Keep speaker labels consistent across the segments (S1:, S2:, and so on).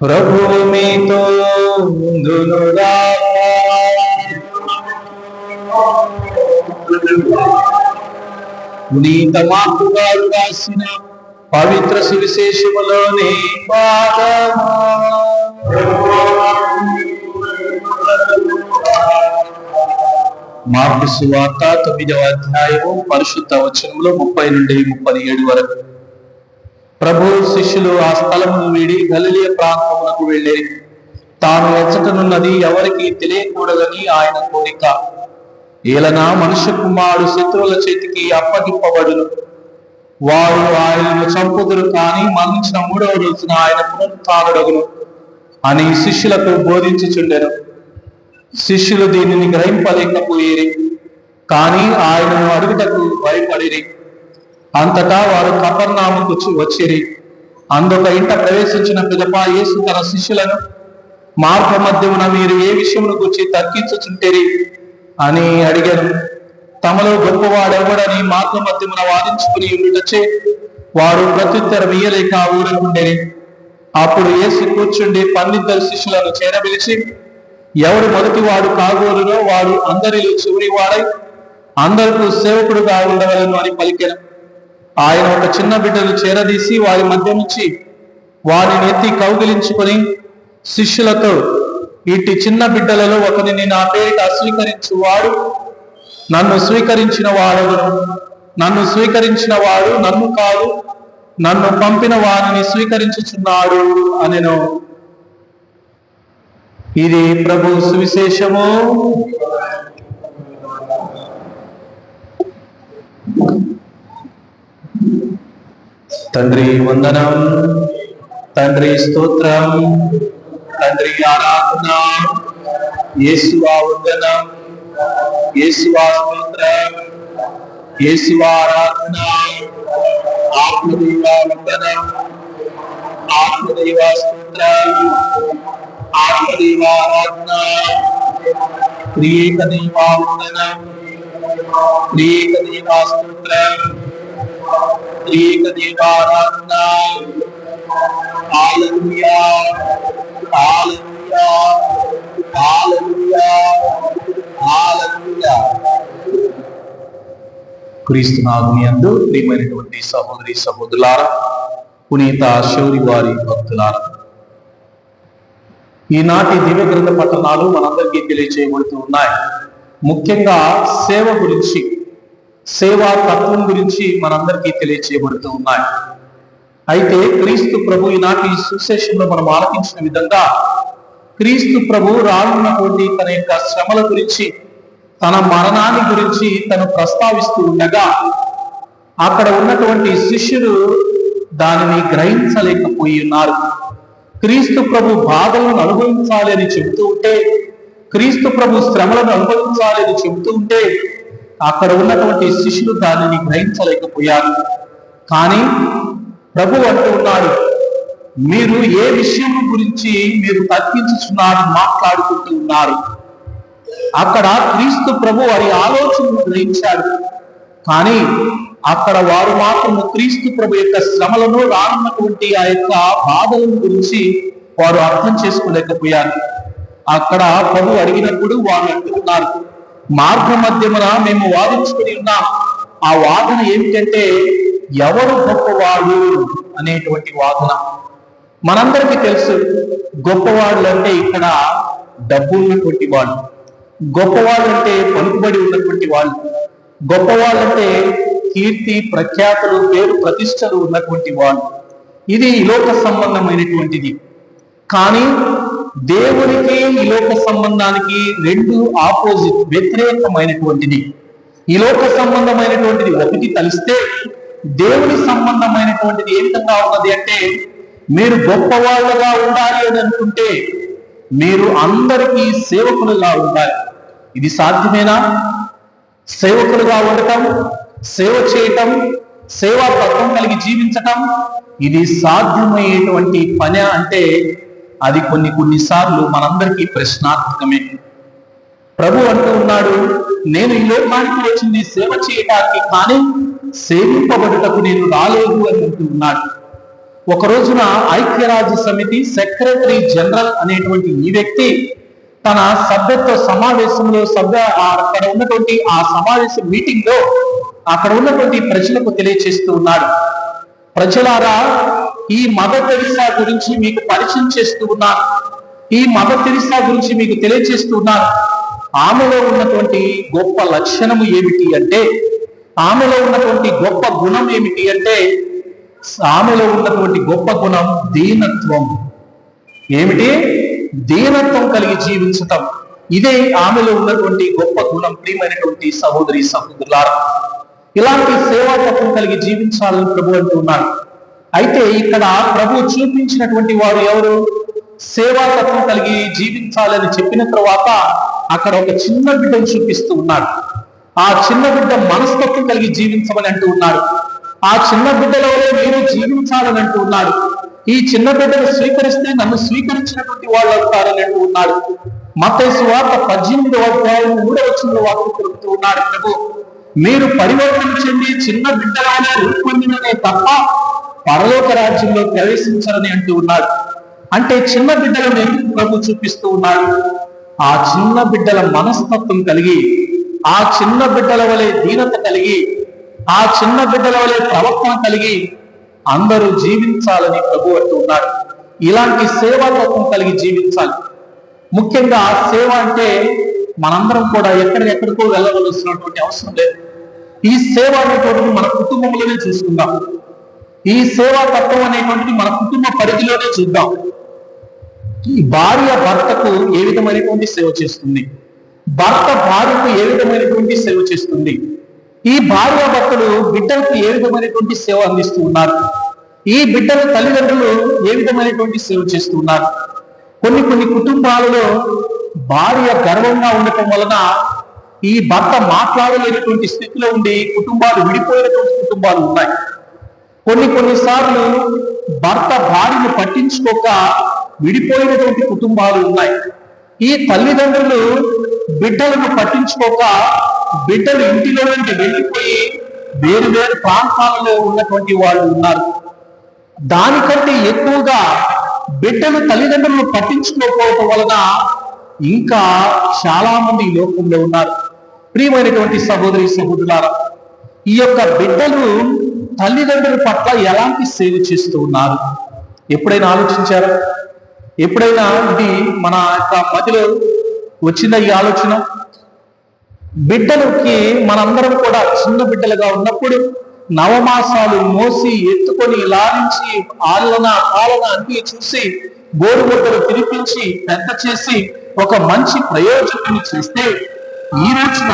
S1: ప్రభు మీతో ఉండునుగాక. పునీత మార్పు గారు రాసిన పవిత్ర సువిశేషములోని పాదమా మార్పు సువార్త తొమ్మిదవ అధ్యాయము పరిశుద్ధ వచనంలో ముప్పై నుండి ముప్పై ఏడు వరకు. ప్రభు శిష్యులు ఆ స్థలమును వీడి గలిలియ ప్రాంతములకు వెళ్ళే తాను ఎచ్చటనున్నది ఎవరికి తెలియకూడదని ఆయన కోరిక. ఏలనా మనుష్య కుమారుడు శత్రువుల చేతికి అప్పగింపబడును వారు ఆయనను చంపుదురు కానీ మరణించిన మూడవ రోజున ఆయన పునరుత్డగును అని శిష్యులకు బోధించుచుండెను. శిష్యులు దీనిని గ్రహింపలేకపోయేరి కానీ ఆయనను అడుగుటకు భయపడిరి. అంతటా వారు కపర్నామకు వచ్చిరి. అందుక ఇంట ప్రవేశించిన పిదప యేసు తన శిష్యులను మార్గ మధ్యమున మీరు ఏ విషయమును గురించి తగ్గించుచుంటేరి అని అడిగారు తమలో గొప్పవాడెవడని మార్గ మధ్యమున వాదించుకుని ఉండుటచే వారు ప్రత్యుత్తరం ఇయ్యలేక ఊరకుండేరి అప్పుడు ఏసు కూర్చుండి పన్నిద్దరు శిష్యులను చేరబిలిచి ఎవడు మొదటివాడు కాగోరునో వాడు అందరిలో చివరివాడై అందరికీ సేవకుడుగా ఉండవలను అని పలికిన. ఆయన ఒక చిన్న బిడ్డను చేరదీసి వారి మధ్య నుంచి వారిని ఎత్తి కౌగిలించుకొని శిష్యులతో ఇట్టి చిన్న బిడ్డలలో ఒకరిని నా పేరిట స్వీకరించు వాడు నన్ను స్వీకరించిన వాడను నన్ను స్వీకరించిన వాడు నన్ను కాదు నన్ను పంపిన వారిని స్వీకరించుచున్నాడు అనెను. ఇది ప్రభు సువిశేషము. తండ్రి వందనం తండ్రి స్తోత్రం తండ్రి ఆరాధన యేసువా వందనం యేసువా స్తోత్రం యేసువా ఆరాధన ఆత్మదేవా వందనం ఆత్మదేవా స్తోత్రం ఆత్మదేవా ఆరాధన ప్రియేక దేవా వందనం ప్రియేక దేవా స్తోత్రం ప్రియేక దేవా ఆరాధన హల్లెలూయా హల్లెలూయా హల్లెలూయా హల్లెలూయా క్రీస్తు నాగుని యందు ప్రియమైనటువంటి సహోదరి సహోదరులారా పునీత శౌరి వారి భక్తులారా ఈనాటి దివ్య గ్రంథ పట్టణాలు మనందరికీ తెలియచేయబడుతూ ఉన్నాయి. ముఖ్యంగా సేవ గురించి సేవా తత్వం గురించి మనందరికీ తెలియచేయబడుతూ ఉన్నాయి. అయితే క్రీస్తు ప్రభు ఈనాటి సుశేషంలో మనం ఆలకించిన విధంగా క్రీస్తు ప్రభు రానున్నటువంటి తన యొక్క శ్రమల గురించి తన మరణాన్ని గురించి తను ప్రస్తావిస్తూ ఉండగా అక్కడ ఉన్నటువంటి శిష్యులు దానిని గ్రహించలేకపోయి ఉన్నారు. క్రీస్తు ప్రభు బాధలను అనుభవించాలి అని చెబుతూ ఉంటే క్రీస్తు ప్రభు శ్రమలను అనుభవించాలి అని చెబుతూ ఉంటే అక్కడ ఉన్నటువంటి శిష్యులు దానిని గ్రహించలేకపోయారు. కానీ ప్రభు అంటూ ఉన్నాడు మీరు ఏ విషయం గురించి మీరు తగ్గించుచున్నారు మాట్లాడుకుంటూ ఉన్నారు. అక్కడ క్రీస్తు ప్రభు వారి ఆలోచనను గ్రహించాడు. కానీ అక్కడ వారు మాత్రము క్రీస్తు ప్రభు యొక్క శ్రమలను రానున్నటువంటి ఆ యొక్క బాధలను గురించి వారు అర్థం చేసుకోలేకపోయారు. అక్కడ ప్రభు అడిగినప్పుడు వారు అంటున్నారు మార్గ మధ్యమున మేము వాదించుకుని ఉన్నాం. ఆ వాదన ఏమిటంటే ఎవరు గొప్పవాడు అనేటువంటి వాదన. మనందరికీ తెలుసు గొప్పవాళ్ళు అంటే ఇక్కడ డబ్బు ఉన్నటువంటి వాళ్ళు గొప్పవాళ్ళు అంటే పలుకుబడి ఉన్నటువంటి వాళ్ళు గొప్పవాళ్ళు అంటే కీర్తి ప్రఖ్యాతులు పేరు ప్రతిష్టలు ఉన్నటువంటి వాళ్ళు. ఇది ఇలోక లోక సంబంధమైనటువంటిది. కానీ దేవునికి ఈ లోక సంబంధానికి రెండు ఆపోజిట్ వ్యతిరేకమైనటువంటిది. ఈ లోక సంబంధమైనటువంటిది ఒకటి తలిస్తే దేవుని సంబంధమైనటువంటిది ఏ విధంగా ఉన్నది అంటే మీరు గొప్పవాళ్ళుగా ఉండాలి అని అనుకుంటే మీరు అందరికీ సేవకులుగా ఉండాలి. ఇది సాధ్యమేనా? సేవకులుగా ఉండటం? సేవ చేయటం సేవా తత్వం కలిగి జీవించటం ఇది సాధ్యమయ్యేటువంటి పని అంటే అది కొన్ని కొన్నిసార్లు మనందరికీ ప్రశ్నార్థకమే. ప్రభు అంటూ ఉన్నాడు నేను ఈ లోకానికి వచ్చింది సేవ చేయటానికి కానీ సేవింపబడుటకు నేను రాలేదు అని అంటూ ఉన్నాడు. ఒక రోజున ఐక్యరాజ్య సమితి సెక్రటరీ జనరల్ అనేటువంటి ఈ వ్యక్తి తన సభ్యత్వ సమావేశంలో సభ్య ఆ అక్కడ ఉన్నటువంటి ఆ సమావేశ మీటింగ్లో అక్కడ ఉన్నటువంటి ప్రజలకు తెలియచేస్తూ ఉన్నాడు. ప్రజలారా ఈ మదర్ తెరిసా గురించి మీకు పరిచయం చేస్తూ ఉన్నాను. ఈ మదర్ తెరిసా గురించి మీకు తెలియచేస్తూ ఉన్నాను. ఆమెలో ఉన్నటువంటి గొప్ప లక్షణము ఏమిటి అంటే ఆమెలో ఉన్నటువంటి గొప్ప గుణం ఏమిటి అంటే ఆమెలో ఉన్నటువంటి గొప్ప గుణం దీనత్వం. ఏమిటి? దీనత్వం కలిగి జీవించటం. ఇదే ఆమెలో ఉన్నటువంటి గొప్ప గుణం. ప్రియమైనటువంటి సహోదరి సహోదరులారా ఇలాంటి సేవా సేవాతత్వం కలిగి జీవించాలని ప్రభు అంటూ ఉన్నారు. అయితే ఇక్కడ ప్రభు చూపించినటువంటి వారు ఎవరు? సేవాతత్వం కలిగి జీవించాలని చెప్పిన తర్వాత అక్కడ ఒక చిన్న బిడ్డను చూపిస్తూ ఉన్నాడు. ఆ చిన్న బిడ్డ మనస్తత్వం కలిగి జీవించమని అంటూ ఉన్నాడు. ఆ చిన్న బిడ్డలోనే మీరు జీవించాలని అంటూ ఉన్నాడు. ఈ చిన్న బిడ్డను స్వీకరిస్తే నన్ను స్వీకరించినటువంటి వాళ్ళు అవుతారని అంటూ ఉన్నాడు. మత వార్త పద్దెనిమిదవ అధ్యాయం మూడవ చిన్న వాక్యం తెలుపుతూ ఉన్నాడు ప్రభు. మీరు పరివర్తన చెంది చిన్న బిడ్డలానే రూపొందిననే తప్ప పరలోక రాజ్యంలో ప్రవేశించాలని అంటూ ఉన్నాడు. అంటే చిన్న బిడ్డలను ఎందుకు ప్రభు చూపిస్తూ ఉన్నాడు? ఆ చిన్న బిడ్డల మనస్తత్వం కలిగి ఆ చిన్న బిడ్డల వలె దీనత కలిగి ఆ చిన్న బిడ్డల వలె ప్రవర్తన కలిగి అందరూ జీవించాలని ప్రభు అంటూ ఉన్నాడు. ఇలాంటి సేవాతత్వం కలిగి జీవించాలి. ముఖ్యంగా సేవ అంటే మనందరం కూడా ఎక్కడికెక్కడికో వెళ్ళవలసినటువంటి అవసరం లేదు. ఈ సేవ అనేటువంటిది మన కుటుంబంలోనే చూసుకుందాం. ఈ సేవా తత్వం అనేటువంటిది మన కుటుంబ పరిధిలోనే చూద్దాం. ఈ భార్య భర్తకు ఏ విధమైనటువంటి సేవ చేస్తుంది? భర్త భార్యకు ఏ విధమైనటువంటి సేవ చేస్తుంది? ఈ భార్య భర్తలు బిడ్డలకు ఏ విధమైనటువంటి సేవ అందిస్తూ ఉన్నారు? ఈ బిడ్డల తల్లిదండ్రులు ఏ విధమైనటువంటి సేవ చేస్తూ ఉన్నారు? కొన్ని కొన్ని కుటుంబాలలో భార్య గర్వంగా ఉండటం వలన ఈ భర్త మాట్లాడలేనటువంటి స్థితిలో ఉండి కుటుంబాలు విడిపోయినటువంటి కుటుంబాలు ఉన్నాయి. కొన్ని కొన్నిసార్లు భర్త భార్యను పట్టించుకోక విడిపోయినటువంటి కుటుంబాలు ఉన్నాయి. ఈ తల్లిదండ్రులు బిడ్డలను పట్టించుకోక బిడ్డలు ఇంటిలో నుండి వెళ్ళిపోయి వేరు వేరు ప్రాంతాలలో ఉన్నటువంటి వాళ్ళు ఉన్నారు. దానికంటే ఎక్కువగా బిడ్డలు తల్లిదండ్రులను పట్టించుకోకపోవటం వలన ఇంకా చాలా మంది ఈ లోకంలో ఉన్నారు. ప్రియమైనటువంటి సహోదరి సహోదరులారా ఈ యొక్క బిడ్డలు తల్లిదండ్రుల పట్ల ఎలాంటి సేవ చేస్తూ ఉన్నారు? ఎప్పుడైనా ఆలోచించారా? ఎప్పుడైనా ఇది మన యొక్క మదిలో వచ్చిందా ఈ ఆలోచన? బిడ్డలకి మనందరం కూడా చిన్న బిడ్డలుగా ఉన్నప్పుడు నవమాసాలు మోసి ఎత్తుకొని లాలించి ఆలన పాలన అన్ని చూసి గోరుముద్దలు తినిపించి పెద్ద చేసి ఒక మంచి ప్రయోజనం చేస్తే ఈ రోజున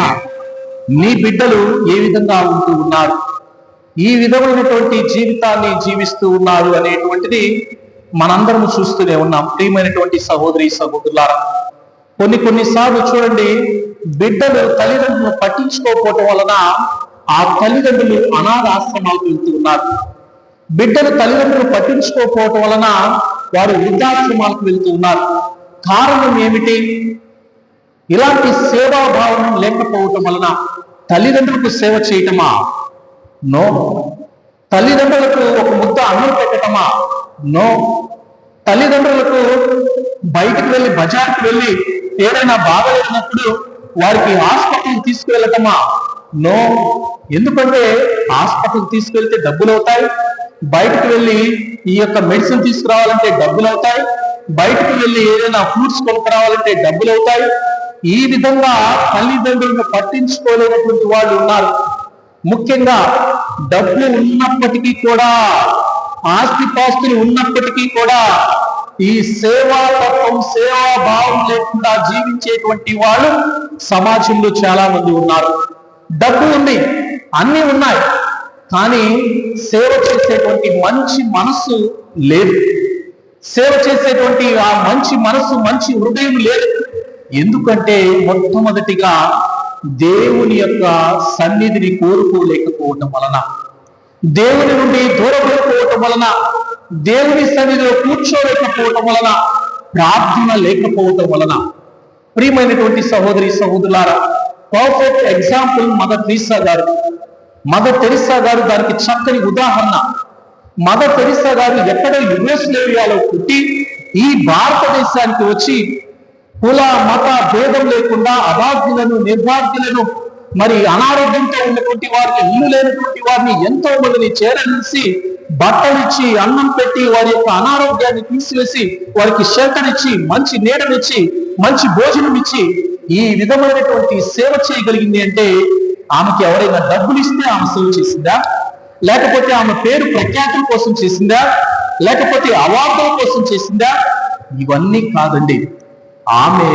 S1: నీ బిడ్డలు ఏ విధంగా ఉంటూ ఉన్నారు? ఈ విధమైనటువంటి జీవితాన్ని జీవిస్తూ ఉన్నారు అనేటువంటిది మనందరం చూస్తూనే ఉన్నాం. ప్రియమైనటువంటి సహోదరి సహోదరులారా కొన్ని కొన్నిసార్లు చూడండి బిడ్డలు తల్లిదండ్రులను పట్టించుకోకపోవటం వలన ఆ తల్లిదండ్రులు అనాథ ఆశ్రమాలకు వెళ్తూ ఉన్నారు బిడ్డలు తల్లిదండ్రులు పట్టించుకోకపోవటం వలన వారు వృద్ధాశ్రమాలకు వెళ్తూ ఉన్నారు కారణం ఏమిటి? ఇలాంటి సేవాభావం లేకపోవటం వలన తల్లిదండ్రులకు సేవ చేయటమా? నో. తల్లిదండ్రులకు ఒక ముద్ద అన్నం పెట్టటమా? నో. తల్లిదండ్రులకు బయటకు వెళ్ళి బజార్కి వెళ్ళి ఏదైనా బాగలేనప్పుడు వారికి హాస్పిటల్ తీసుకువెళ్ళటమా? నో. ఎందుకంటే హాస్పిటల్ తీసుకెళ్తే డబ్బులు అవుతాయి బయటకు వెళ్ళి ఈ యొక్క మెడిసిన్ తీసుకురావాలంటే డబ్బులు అవుతాయి బయటకు వెళ్ళి ఏదైనా ఫ్రూట్స్ కొనుక్కురావాలంటే డబ్బులు అవుతాయి ఈ విధంగా తల్లిదండ్రులను పట్టించుకోలేనటువంటి వాళ్ళు ఉన్నారు. ముఖ్యంగా డబ్బు ఉన్నప్పటికీ కూడా ఆస్తిపాస్తులు ఉన్నప్పటికీ కూడా ఈ సేవా తత్వం సేవా భావం లేకుండా జీవించేటువంటి వాళ్ళు సమాజంలో చాలా మంది ఉన్నారు. డబ్బు ఉంది అన్ని ఉన్నాయి కానీ సేవ చేసేటువంటి మంచి మనస్సు లేదు. సేవ చేసేటువంటి ఆ మంచి మనస్సు మంచి హృదయం లేదు. ఎందుకంటే మొట్టమొదటిగా దేవుని యొక్క సన్నిధిని కోరుకోలేకపోవటం వలన దేవుని నుండి దూరపడిపోవటం వలన దేవుని సన్నిధిలో కూర్చోలేకపోవటం వలన ప్రార్థన లేకపోవటం వలన. ప్రియమైనటువంటి సహోదరి సహోదరులారా పర్ఫెక్ట్ ఎగ్జాంపుల్ మదర్ తెరిసా గారు. మదర్ తెరిసా గారు దానికి చక్కని ఉదాహరణ. మదర్ తెరిసా గారు ఎక్కడ యుగోస్లేవియాలో పుట్టి ఈ భారతదేశానికి వచ్చి కుల మత భేదం లేకుండా అభాగ్యులను నిర్భాగ్యులను మరి అనారోగ్యంతో ఉన్నటువంటి వారిని ఇల్లు లేనటువంటి వారిని ఎంతో మందిని చేరనిసి బట్టలిచ్చి అన్నం పెట్టి వారి యొక్క అనారోగ్యాన్ని తీసివేసి వారికి షెల్టర్ మంచి నీడనిచ్చి మంచి భోజనం ఇచ్చి ఈ విధమైనటువంటి సేవ చేయగలిగింది అంటే ఆమెకి ఎవరైనా డబ్బులు ఇస్తే ఆమె సేవ చేసిందా? లేకపోతే ఆమె పేరు ప్రఖ్యాతుల కోసం చేసిందా? లేకపోతే అవార్డుల కోసం చేసిందా? ఇవన్నీ కాదండి. ఆమె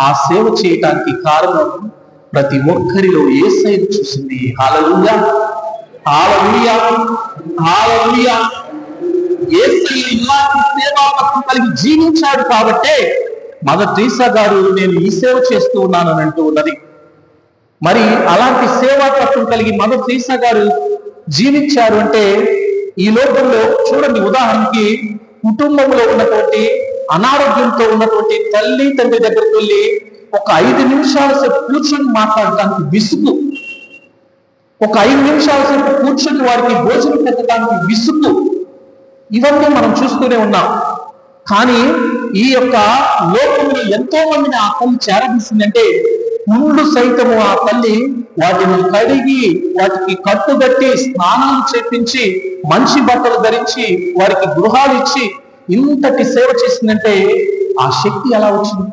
S1: ఆ సేవ చేయటానికి కారణం ప్రతి ఒక్కరిలో ఏ ఏసైను చూసింది. హాలలుయ హాలలుయ హాలలుయ ఏసై ఇలాంటి సేవాపత్రం కలిగి జీవించాడు కాబట్టే మదర్ టీసా గారు నేను ఈ సేవ చేస్తూ ఉన్నానని అంటూ ఉన్నది. మరి అలాంటి సేవా తత్వం కలిగి మదర్ టీసా గారు జీవించారు అంటే ఈ లోకంలో చూడండి ఉదాహరణకి కుటుంబంలో ఉన్నటువంటి అనారోగ్యంతో ఉన్నటువంటి తల్లి తండ్రి దగ్గరికి వెళ్ళి ఒక ఐదు నిమిషాల సేపు కూర్చొని మాట్లాడటానికి విసుగు. ఒక ఐదు నిమిషాల సేపు కూర్చొని వారికి భోజనం పెట్టడానికి విసుగు. ఇవన్నీ మనం చూస్తూనే ఉన్నాం. కానీ ఈ యొక్క లోకంలో ఎంతో మందిని ఆ తల్లి చేరదీసిందంటే ముందు సైతము ఆ తల్లి వాటిని కడిగి వాటికి కట్టుబట్టి స్నానాలు చేపించి మంచి బట్టలు ధరించి వారికి గృహాలు ఇచ్చి ఇంతటి సేవ చేసిందంటే ఆ శక్తి ఎలా వచ్చింది?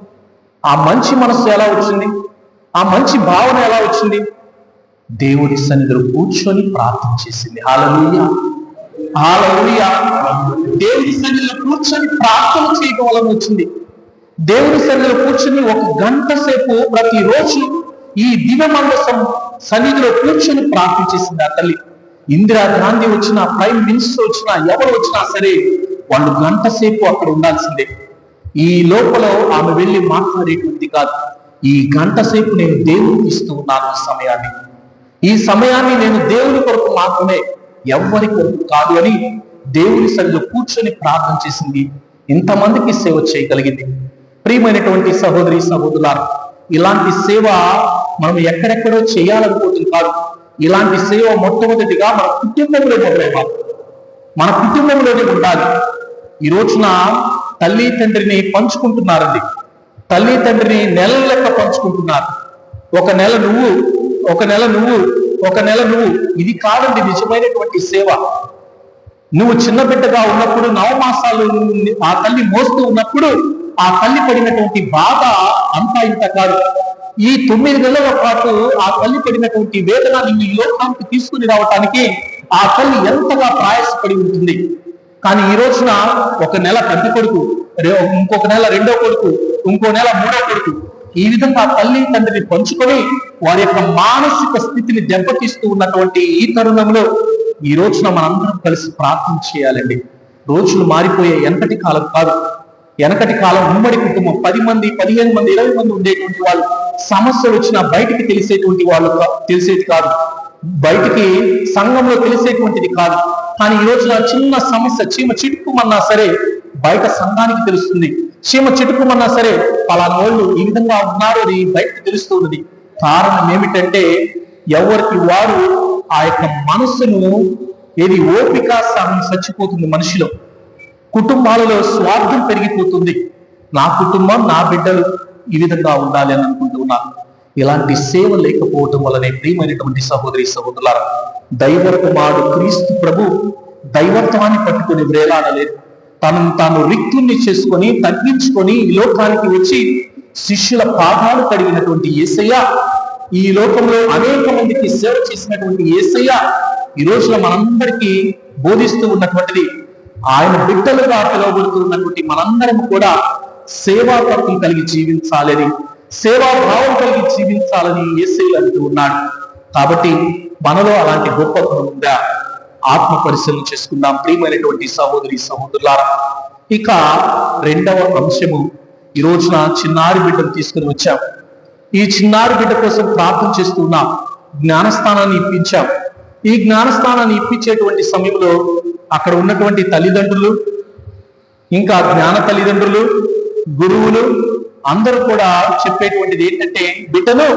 S1: ఆ మంచి మనస్సు ఎలా వచ్చింది? ఆ మంచి భావన ఎలా వచ్చింది? దేవుడి సన్నిధిలో కూర్చొని ప్రార్థన చేసింది. హాలలుయ హాలలుయ దేవుడి సన్నిధిలో కూర్చొని ప్రార్థన చేయడం వలన వచ్చింది. దేవుడి సన్నిధిలో కూర్చొని ఒక గంట సేపు ప్రతిరోజు ఈ దివ్య మండసం సన్నిధిలో కూర్చొని ప్రార్థన చేసింది ఆ తల్లి. ఇందిరా గాంధీ వచ్చినా ప్రైమ్ మినిస్టర్ వచ్చినా ఎవరు వచ్చినా సరే వాళ్ళు గంట సేపు అక్కడ ఉండాల్సిందే. ఈ లోపల ఆమె వెళ్ళి మాట్లాడేటువంటి కాదు. ఈ గంట సేపు నేను దేవుడికి ఇస్తూ ఉన్నాను ఈ సమయాన్ని. ఈ సమయాన్ని నేను దేవుని కొరకు మాత్రమే ఎవ్వరి కొరకు కాదు అని దేవుని సన్నిధిలో కూర్చొని ప్రార్థన చేసింది. ఇంతమందికి సేవ చేయగలిగింది. ప్రియమైనటువంటి సహోదరి సహోదరులారు ఇలాంటి సేవ మనం ఎక్కడెక్కడో చేయాలనుకుంటుంది కాదు. ఇలాంటి సేవ మొట్టమొదటిగా మన కుటుంబంలో మొదలవ్వాలి. మన కుటుంబంలోనే ఉండాలి. ఈ రోజున తల్లి తండ్రిని పంచుకుంటున్నారండి. తల్లి తండ్రిని నెల లెక్క పంచుకుంటున్నారు. ఒక నెల నువ్వు ఒక నెల నువ్వు ఒక నెల నువ్వు. ఇది కాదండి నిజమైనటువంటి సేవ. నువ్వు చిన్న బిడ్డగా ఉన్నప్పుడు నవమాసాలు ఆ తల్లి మోస్తూ ఉన్నప్పుడు ఆ తల్లి పడినటువంటి బాధ అంతా ఇంత కాదు. ఈ తొమ్మిది నెలల పాటు ఆ తల్లి పడినటువంటి వేదన నిన్ను ఈ లోకానికి తీసుకుని రావటానికి ఆ తల్లి ఎంతగా ప్రయాసపడి ఉంటుంది. కానీ ఈ రోజున ఒక నెల పెద్ద కొడుకు రే- ఇంకొక నెల రెండో కొడుకు ఇంకో నెల మూడో కొడుకు ఈ విధంగా తల్లి తండ్రిని పంచుకొని వారి యొక్క మానసిక స్థితిని దెబ్బతీస్తూ ఉన్నటువంటి ఈ తరుణంలో ఈ రోజున మనందరం కలిసి ప్రార్థన చేయాలండి. రోజులు మారిపోయే ఎంతటి కాలం కాదు. వెనకటి కాలం ఉమ్మడి కుటుంబం పది మంది పదిహేను మంది ఇరవై మంది ఉండేటువంటి వాళ్ళు సమస్యలు వచ్చినా బయటికి తెలిసేటువంటి వాళ్ళు తెలిసేది కాదు. బయటికి సంఘంలో తెలిసేటువంటిది కాదు. కానీ ఈ రోజున చిన్న సమస్య చీమ చిటుకుమన్నా సరే బయట సంఘానికి తెలుస్తుంది. చీమ చిటుకుమన్నా సరే పలానా వాళ్ళు ఈ విధంగా ఉన్నారు అని బయటకు తెలుస్తూ ఉన్నది. కారణం ఏమిటంటే ఎవరికి వారు ఆ యొక్క మనస్సును ఏది ఓపిక చచ్చిపోతుంది మనిషిలో. కుటుంబాలలో స్వార్థం పెరిగిపోతుంది. నా కుటుంబం నా బిడ్డలు ఈ విధంగా ఉండాలి అని అనుకుంటున్నాను ఇలాంటి సేవ లేకపోవటం వల్లనే ప్రియమైనటువంటి సహోదరి సహోదరులారా దైవ కుమారుడు క్రీస్తు ప్రభు దైవత్వాన్ని పట్టుకుని వేలాడలేదు తనను తాను రిక్తుణ్ణి చేసుకొని తగ్గించుకొని ఈ లోకానికి వచ్చి శిష్యుల పాదాలు కడిగినటువంటి యేసయ్య ఈ లోకంలో అనేక మందికి సేవ చేసినటువంటి యేసయ్య ఈ రోజున మనందరికీ బోధిస్తూ ఉన్నటువంటిది. ఆయన బిడ్డలుగా పిలువబడుతున్నటువంటి మనందరం కూడా సేవా తత్వం కలిగి జీవించాలని సేవా భావం కలిగి జీవించాలని యేసై అంటూ ఉన్నాడు. కాబట్టి మనలో అలాంటి గొప్ప గుణం ఉందా? ఆత్మ పరిశీలన చేసుకుందాం. ప్రియమైనటువంటి సహోదరి సహోదరులారా ఇక రెండవ అంశము. ఈ రోజున చిన్నారి బిడ్డను తీసుకుని వచ్చాం. ఈ చిన్నారి బిడ్డ కోసం ప్రార్థన చేస్తున్నాం జ్ఞానస్థానాన్ని ఇప్పించాం. ఈ జ్ఞానస్థానాన్ని ఇప్పించేటువంటి సమయంలో అక్కడ ఉన్నటువంటి తల్లిదండ్రులు ఇంకా జ్ఞాన తల్లిదండ్రులు గురువులు అందరూ కూడా చెప్పేటువంటిది ఏంటంటే బిడ్డను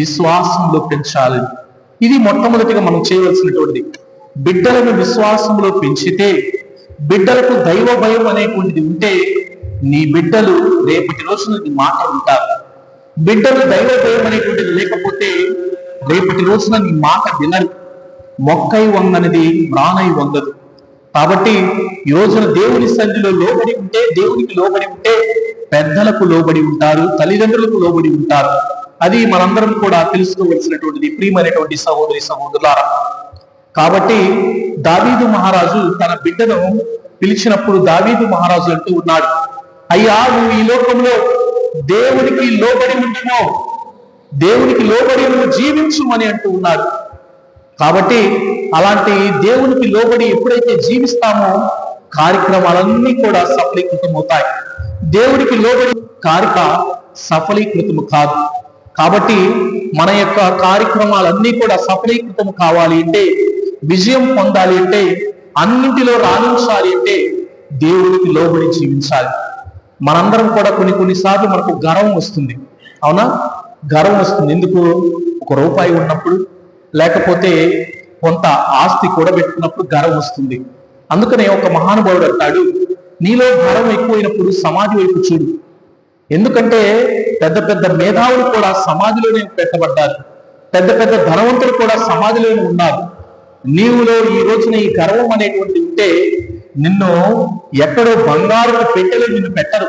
S1: విశ్వాసంలో పెంచాలి. ఇది మొట్టమొదటిగా మనం చేయవలసినటువంటిది. బిడ్డలను విశ్వాసంలో పెంచితే బిడ్డలకు దైవ భయం అనేటువంటిది ఉంటే నీ బిడ్డలు రేపటి రోజున నీ మాట ఉంటారు బిడ్డలు దైవ భయం అనేటువంటిది లేకపోతే రేపటి రోజున నీ మాట వినరు. మొక్కై వంగనిది ప్రాణై వంగదు. కాబట్టి ఈ రోజున దేవుని సంధిలో లోబడి ఉంటే దేవునికి లోబడి ఉంటే పెద్దలకు లోబడి ఉంటారు తల్లిదండ్రులకు లోబడి ఉంటారు. అది మనందరం కూడా తెలుసుకోవలసినటువంటిది ప్రియమైనటువంటి సహోదరి సహోదరులారా. కాబట్టి దావీదు మహారాజు తన బిడ్డను పిలిచినప్పుడు దావీదు మహారాజు అంటూ ఉన్నాడు అయ్యా నువ్వు ఈ లోకంలో దేవునికి లోబడి ఉంటుమో దేవునికి లోబడి నువ్వు జీవించుమని అంటూ ఉన్నాడు. కాబట్టి అలాంటి దేవునికి లోబడి ఎప్పుడైతే జీవిస్తామో కార్యక్రమాలన్నీ కూడా సఫలీకృతం అవుతాయి దేవుడికి లోబడి కార్యక సఫలీకృతము కాదు. కాబట్టి మన యొక్క కార్యక్రమాలన్నీ కూడా సఫలీకృతం కావాలి అంటే విజయం పొందాలి అంటే అన్నింటిలో రాణించాలి అంటే దేవుడికి లోబడి జీవించాలి. మనందరం కూడా కొన్ని కొన్నిసార్లు మనకు గర్వం వస్తుంది. అవునా? గర్వం వస్తుంది. ఎందుకు? ఒక రూపాయి ఉన్నప్పుడు లేకపోతే కొంత ఆస్తి కూడా పెట్టుకున్నప్పుడు గర్వం వస్తుంది. అందుకనే ఒక మహానుభావుడు అంటాడు నీలో గర్వం ఎక్కువైనప్పుడు సమాధి వైపు చూడు. ఎందుకంటే పెద్ద పెద్ద మేధావులు కూడా సమాధిలోనే పెట్టబడ్డారు. పెద్ద పెద్ద ధనవంతులు కూడా సమాధిలోనే ఉన్నారు. నీవులో ఈ రోజున ఈ గర్వం అనేటువంటి ఉంటే నిన్ను ఎక్కడో బంగారు పెట్టెలో నిన్ను పెట్టరు.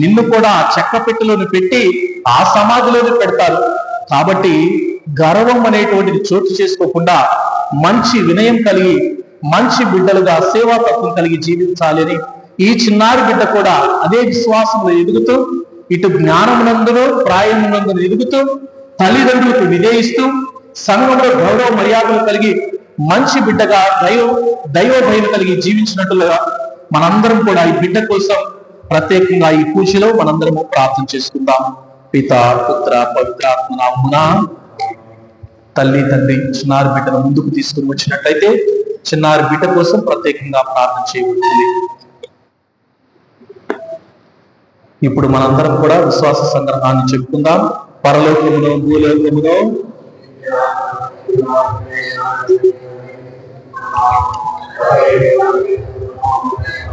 S1: నిన్ను కూడా ఆ చెక్క పెట్టెలోని పెట్టి ఆ సమాధిలోనే పెడతారు. కాబట్టి గర్వం అనేటువంటిది చోటు చేసుకోకుండా మంచి వినయం కలిగి మంచి బిడ్డలుగా సేవాతత్వం కలిగి జీవించాలి అని ఈ చిన్నారి బిడ్డ కూడా అదే విశ్వాసంలో ఎదుగుతూ ఇటు జ్ఞానమునందును ప్రాయమునందును ఎదుగుతూ తల్లిదండ్రులకు విధేయిస్తూ సంఘంలో గౌరవ మర్యాదలు కలిగి మంచి బిడ్డగా దైవ దైవ భయం కలిగి జీవించినట్లుగా మనందరం కూడా ఈ బిడ్డ కోసం ప్రత్యేకంగా ఈ పూజలో మనందరము ప్రార్థన చేసుకుందాం. పిత పుత్ర పవిత్రాత్మ నామమున తల్లి తండ్రి చిన్నారి బిడ్డను ముందుకు తీసుకుని వచ్చినట్లయితే చిన్నారి బిడ్డ కోసం ప్రత్యేకంగా ప్రార్థన చేయబడుతుంది. ఇప్పుడు మనందరం కూడా విశ్వాస సంగ్రహాన్ని చెప్పుకుందాం పరలోకములో భూలోకములో
S2: Thank you.